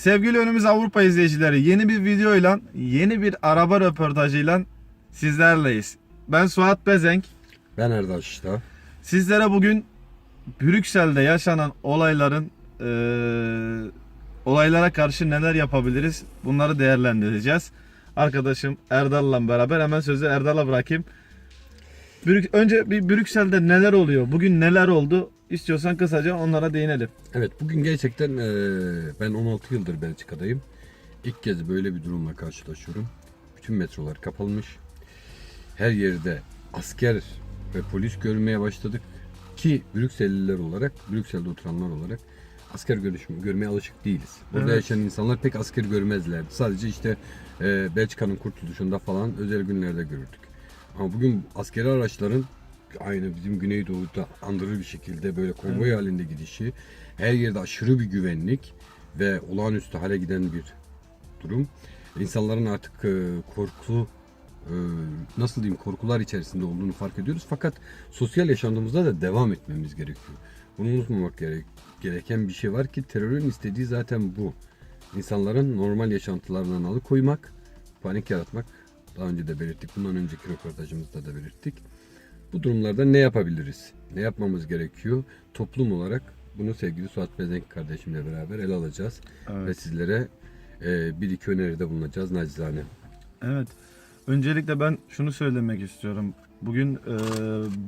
Sevgili önümüz Avrupa izleyicileri yeni bir videoyla yeni bir araba röportajıyla sizlerleyiz. Ben Suat Bezenk. Ben Erdal Şişta. Sizlere bugün Brüksel'de yaşanan olayların eee, olaylara karşı neler yapabiliriz bunları değerlendireceğiz. Arkadaşım Erdal'la beraber hemen sözü Erdal'a bırakayım. Brük- önce bir Brüksel'de neler oluyor? Bugün neler oldu? İstiyorsan kısaca onlara değinelim. Evet bugün gerçekten eee, ben 16 yıldır Belçika'dayım. İlk kez böyle bir durumla karşılaşıyorum. Bütün metrolar kapalmış. Her yerde asker ve polis görmeye başladık. Ki Brükselliler olarak, Brüksel'de oturanlar olarak asker görüşüm, görmeye alışık değiliz. Burada Evet. yaşayan insanlar pek asker görmezlerdi. Sadece işte eee, Belçika'nın kurtuluşunda falan özel günlerde görürdük. Ama bugün askeri araçların aynı bizim Güneydoğu'da andırır bir şekilde böyle konvoy halinde gidişi, her yerde aşırı bir güvenlik ve olağanüstü hale giden bir durum. İnsanların artık e, korku e, nasıl diyeyim korkular içerisinde olduğunu fark ediyoruz. Fakat sosyal yaşantımızda da devam etmemiz gerekiyor. Bunu unutmamak gerek, gereken bir şey var ki terörün istediği zaten bu. İnsanların normal yaşantılarından alıkoymak, panik yaratmak. Daha önce de belirttik. Bundan önceki röportajımızda da belirttik. Bu durumlarda ne yapabiliriz? Ne yapmamız gerekiyor? Toplum olarak bunu sevgili Suat Bezenk kardeşimle beraber ele alacağız. Evet. Ve sizlere e, bir iki öneride bulunacağız nacizane. Evet. Öncelikle ben şunu söylemek istiyorum. Bugün e,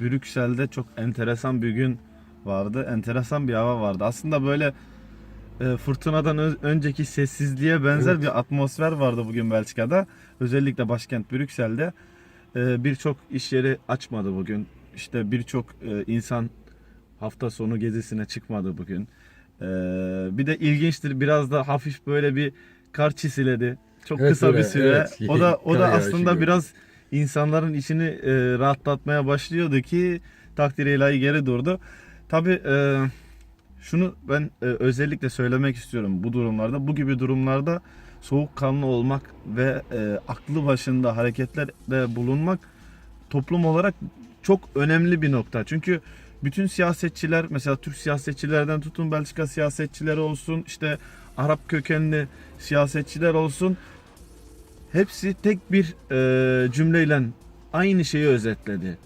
Brüksel'de çok enteresan bir gün vardı. Enteresan bir hava vardı. Aslında böyle e, fırtınadan önceki sessizliğe benzer Evet. bir atmosfer vardı bugün Belçika'da. Özellikle başkent Brüksel'de. E, birçok iş yeri açmadı bugün. İşte birçok e, insan hafta sonu gezisine çıkmadı bugün. E, bir de ilginçtir biraz da hafif böyle bir kar çisiledi. Çok Evet, kısa öyle, bir süre. evet. O da o da aslında biraz insanların içini e, rahatlatmaya başlıyordu ki takdir ilahi geri durdu. Tabi şunu ben e, özellikle söylemek istiyorum bu durumlarda. Bu gibi durumlarda soğukkanlı olmak ve e, aklı başında hareketlerde bulunmak toplum olarak çok önemli bir nokta. Çünkü bütün siyasetçiler mesela Türk siyasetçilerden tutun Belçika siyasetçileri olsun işte Arap kökenli siyasetçiler olsun hepsi tek bir e, cümleyle aynı şeyi özetledi.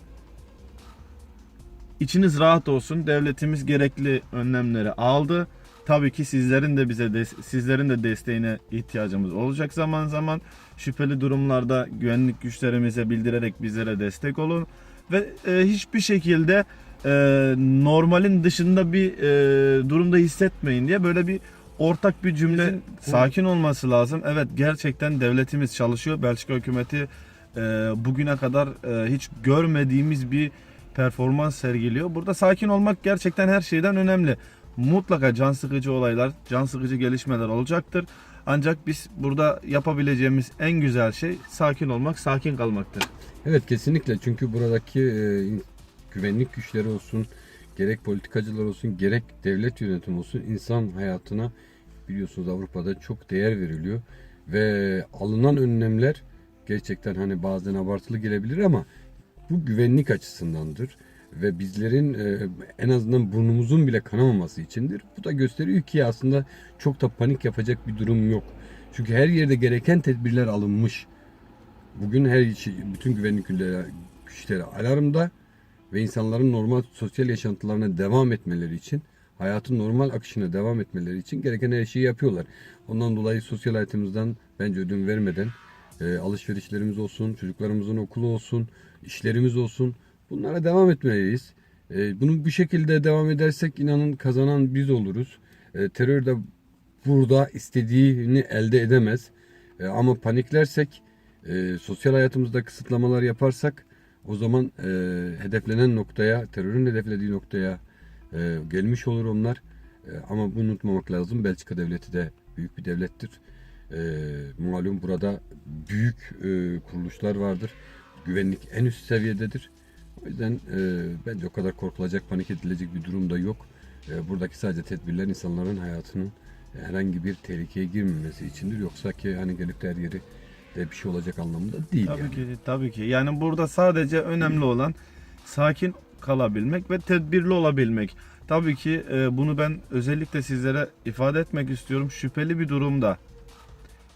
İçiniz rahat olsun. Devletimiz gerekli önlemleri aldı. Tabii ki sizlerin de bize des- sizlerin de desteğine ihtiyacımız olacak zaman zaman. Şüpheli durumlarda güvenlik güçlerimize bildirerek bizlere destek olun ve e, hiçbir şekilde e, normalin dışında bir e, durumda hissetmeyin diye böyle bir ortak bir cümle Bizim sakin olması lazım. Evet gerçekten devletimiz çalışıyor. Belçika hükümeti e, bugüne kadar e, hiç görmediğimiz bir performans sergiliyor. Burada sakin olmak gerçekten her şeyden önemli. Mutlaka can sıkıcı olaylar, can sıkıcı gelişmeler olacaktır. Ancak biz burada yapabileceğimiz en güzel şey sakin olmak, sakin kalmaktır. Evet kesinlikle çünkü buradaki e, güvenlik güçleri olsun, gerek politikacılar olsun, gerek devlet yönetimi olsun insan hayatına biliyorsunuz Avrupa'da çok değer veriliyor ve alınan önlemler gerçekten hani bazen abartılı gelebilir ama bu güvenlik açısındandır ve bizlerin e, en azından burnumuzun bile kanamaması içindir. Bu da gösteriyor ki aslında çok da panik yapacak bir durum yok. Çünkü her yerde gereken tedbirler alınmış. Bugün her şey, bütün güvenlik güçleri, alarmda ve insanların normal sosyal yaşantılarına devam etmeleri için, hayatın normal akışına devam etmeleri için gereken her şeyi yapıyorlar. Ondan dolayı sosyal hayatımızdan bence ödün vermeden e, alışverişlerimiz olsun, çocuklarımızın okulu olsun, işlerimiz olsun bunlara devam etmeliyiz. E, bunu bu şekilde devam edersek inanın kazanan biz oluruz. E, terör de burada istediğini elde edemez. E, ama paniklersek, e, sosyal hayatımızda kısıtlamalar yaparsak o zaman e, hedeflenen noktaya, terörün hedeflediği noktaya e, gelmiş olur onlar. E, ama bunu unutmamak lazım. Belçika devleti de büyük bir devlettir. E, malum burada büyük e, kuruluşlar vardır. Güvenlik en üst seviyededir. O yüzden e, bence o kadar korkulacak, panik edilecek bir durum da yok. E, buradaki sadece tedbirler insanların hayatının herhangi bir tehlikeye girmemesi içindir. Yoksa ki hani gelip de her yeri de bir şey olacak anlamında değil Tabii yani. ki, tabii ki. Yani burada sadece önemli olan sakin kalabilmek ve tedbirli olabilmek. Tabii ki e, bunu ben özellikle sizlere ifade etmek istiyorum. Şüpheli bir durumda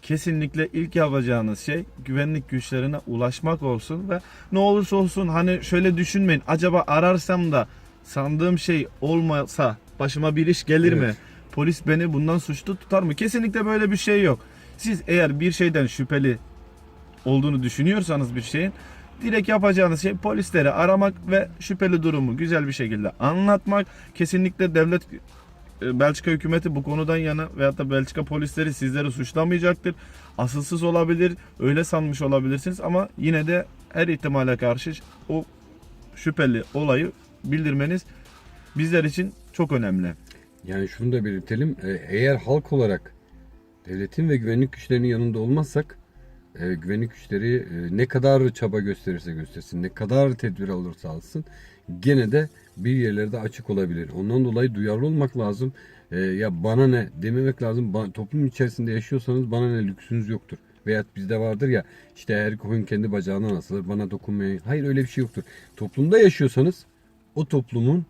kesinlikle ilk yapacağınız şey güvenlik güçlerine ulaşmak olsun ve ne olursa olsun hani şöyle düşünmeyin. Acaba ararsam da sandığım şey olmasa başıma bir iş gelir mi? Evet. Polis beni bundan suçlu tutar mı? Kesinlikle böyle bir şey yok. Siz eğer bir şeyden şüpheli olduğunu düşünüyorsanız bir şeyin direkt yapacağınız şey polisleri aramak ve şüpheli durumu güzel bir şekilde anlatmak. Kesinlikle devlet Belçika hükümeti bu konudan yana veyahut da Belçika polisleri sizleri suçlamayacaktır. Asılsız olabilir, öyle sanmış olabilirsiniz ama yine de her ihtimale karşı o şüpheli olayı bildirmeniz bizler için çok önemli. Yani şunu da belirtelim. e, Eğer halk olarak devletin ve güvenlik güçlerinin yanında olmazsak e, güvenlik güçleri e, ne kadar çaba gösterirse göstersin, ne kadar tedbir alırsa alsın gene de bir yerlerde açık olabilir. Ondan dolayı duyarlı olmak lazım. E, ya bana ne dememek lazım. Ba- toplum içerisinde yaşıyorsanız bana ne lüksünüz yoktur. Veyahut bizde vardır ya işte her koyun kendi bacağından asılır bana dokunmayın. Hayır öyle bir şey yoktur. Toplumda yaşıyorsanız o toplumun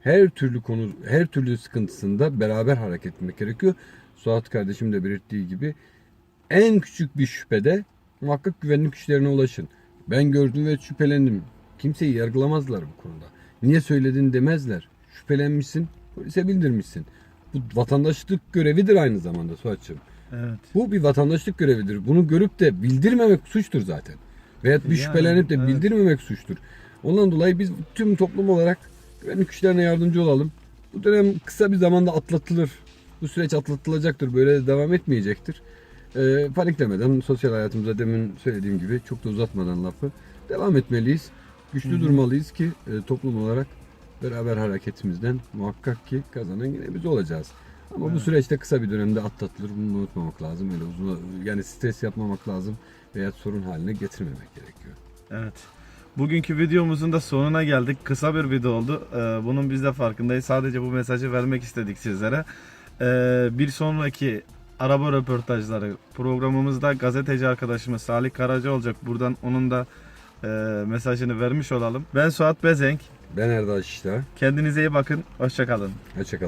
her türlü konu, her türlü sıkıntısında beraber hareket etmek gerekiyor. Suat kardeşim de belirttiği gibi en küçük bir şüphede muhakkak güvenlik güçlerine ulaşın. Ben gördüm ve şüphelendim. Kimseyi yargılamazlar bu konuda. Niye söyledin demezler. Şüphelenmişsin, polise bildirmişsin. Bu vatandaşlık görevidir aynı zamanda Suat'cığım. Evet. Bu bir vatandaşlık görevidir. Bunu görüp de bildirmemek suçtur zaten. Veyahut bir Yani, şüphelenip de evet. bildirmemek suçtur. Ondan dolayı biz tüm toplum olarak güvenlik güçlerine yardımcı olalım. Bu dönem kısa bir zamanda atlatılır. Bu süreç atlatılacaktır. Böyle devam etmeyecektir. Ee, paniklemeden sosyal hayatımıza demin söylediğim gibi çok da uzatmadan lafı devam etmeliyiz. Güçlü Hı hı. durmalıyız ki e, toplum olarak beraber hareketimizden muhakkak ki kazanan yine biz olacağız. Ama bu Evet. süreçte kısa bir dönemde atlatılır. Bunu unutmamak lazım. Öyle uzun yani stres yapmamak lazım veya sorun haline getirmemek gerekiyor. Evet. Bugünkü videomuzun da sonuna geldik. Kısa bir video oldu. Ee, bunun biz de farkındayız. Sadece bu mesajı vermek istedik sizlere. Ee, bir sonraki araba röportajları programımızda gazeteci arkadaşımız Salih Karaca olacak. Buradan onun da e, mesajını vermiş olalım. Ben Suat Bezenk. Ben Erdal İşler. Kendinize iyi bakın. Hoşçakalın. Hoşçakalın.